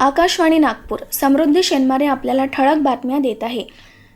आकाशवाणी नागपूर. समृद्धी शेनमारे आपल्याला ठळक बातम्या देत आहे.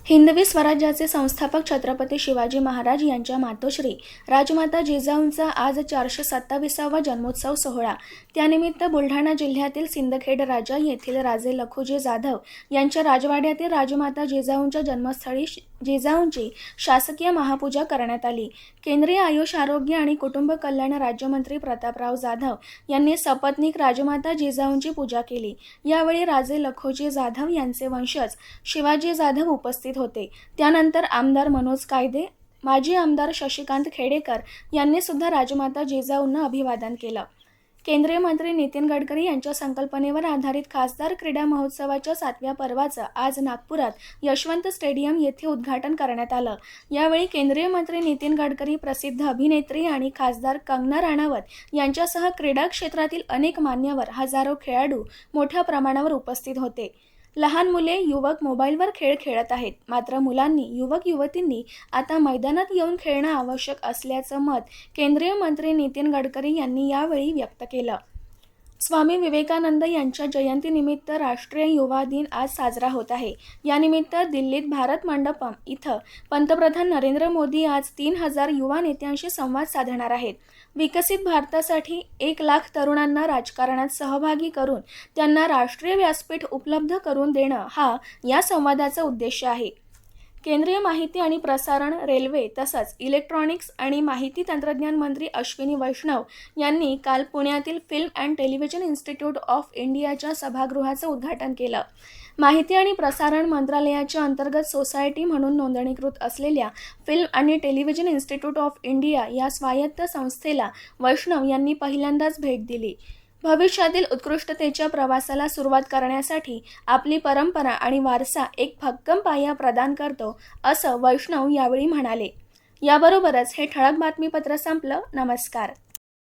हिंदवी स्वराज्याचे संस्थापक छत्रपती शिवाजी महाराज यांच्या मातोश्री राजमाता जिजाऊंचा आज चारशे सत्तावीसावा जन्मोत्सव सोहळा. त्यानिमित्त बुलढाणा जिल्ह्यातील सिंदखेड राजा येथील राजे लखुजी जाधव यांच्या राजवाड्यातील राजमाता जिजाऊंच्या जन्मस्थळी जिजाऊंची शासकीय महापूजा करण्यात आली. केंद्रीय आयुष आरोग्य आणि कुटुंब कल्याण राज्यमंत्री प्रतापराव जाधव यांनी सपत्नीक राजमाता जिजाऊंची पूजा केली. यावेळी राजे लखोजी जाधव यांचे वंशज शिवाजी जाधव उपस्थित उपस्थित होते. त्यानंतर आमदार मनोज कायदे माजी आमदार शशिकांत खेडेकर यांनी सुद्धा राजमाता जिजाऊंना अभिवादन केलं. केंद्रीय मंत्री नितीन गडकरी यांच्या संकल्पनेवर आधारित खासदार क्रीडा महोत्सवाच्या सातव्या पर्वाचं आज नागपुरात यशवंत स्टेडियम येथे उद्घाटन करण्यात आलं. यावेळी केंद्रीय मंत्री नितीन गडकरी प्रसिद्ध अभिनेत्री आणि खासदार कंगना राणावत यांच्यासह क्रीडा क्षेत्रातील अनेक मान्यवर हजारो खेळाडू मोठ्या प्रमाणावर उपस्थित होते. लहान मुले युवक मोबाईलवर खेळ खेळत आहेत. मात्र मुलांनी युवक युवतींनी आता मैदानात येऊन खेळणं आवश्यक असल्याचं मत केंद्रीय मंत्री नितीन गडकरी यांनी यावेळी व्यक्त केलं. स्वामी विवेकानंद यांच्या जयंतीनिमित्त राष्ट्रीय युवा दिन आज साजरा होत आहे. यानिमित्त दिल्लीत भारत मंडपम इथं पंतप्रधान नरेंद्र मोदी आज तीन हजार युवा नेत्यांशी संवाद साधणार आहेत. विकसित भारतासाठी एक लाख तरुणांना राजकारणात सहभागी करून त्यांना राष्ट्रीय व्यासपीठ उपलब्ध करून देणं हा या संवादाचा उद्देश आहे. केंद्रीय माहिती आणि प्रसारण रेल्वे तसंच इलेक्ट्रॉनिक्स आणि माहिती तंत्रज्ञान मंत्री अश्विनी वैष्णव यांनी काल पुण्यातील film and television institute of इंडियाच्या सभागृहाचं उद्घाटन केलं. माहिती आणि प्रसारण मंत्रालयाच्या अंतर्गत सोसायटी म्हणून नोंदणीकृत असलेल्या फिल्म आणि टेलिव्हिजन इन्स्टिट्यूट ऑफ इंडिया या स्वायत्त संस्थेला वैष्णव यांनी पहिल्यांदाच भेट दिली. भविष्यातील उत्कृष्टतेच्या प्रवासाला सुरुवात करण्यासाठी आपली परंपरा आणि वारसा एक भक्कम पाया प्रदान करतो असं वैष्णव यावेळी म्हणाले. याबरोबरच हे ठळक बातमीपत्र संपलं. नमस्कार.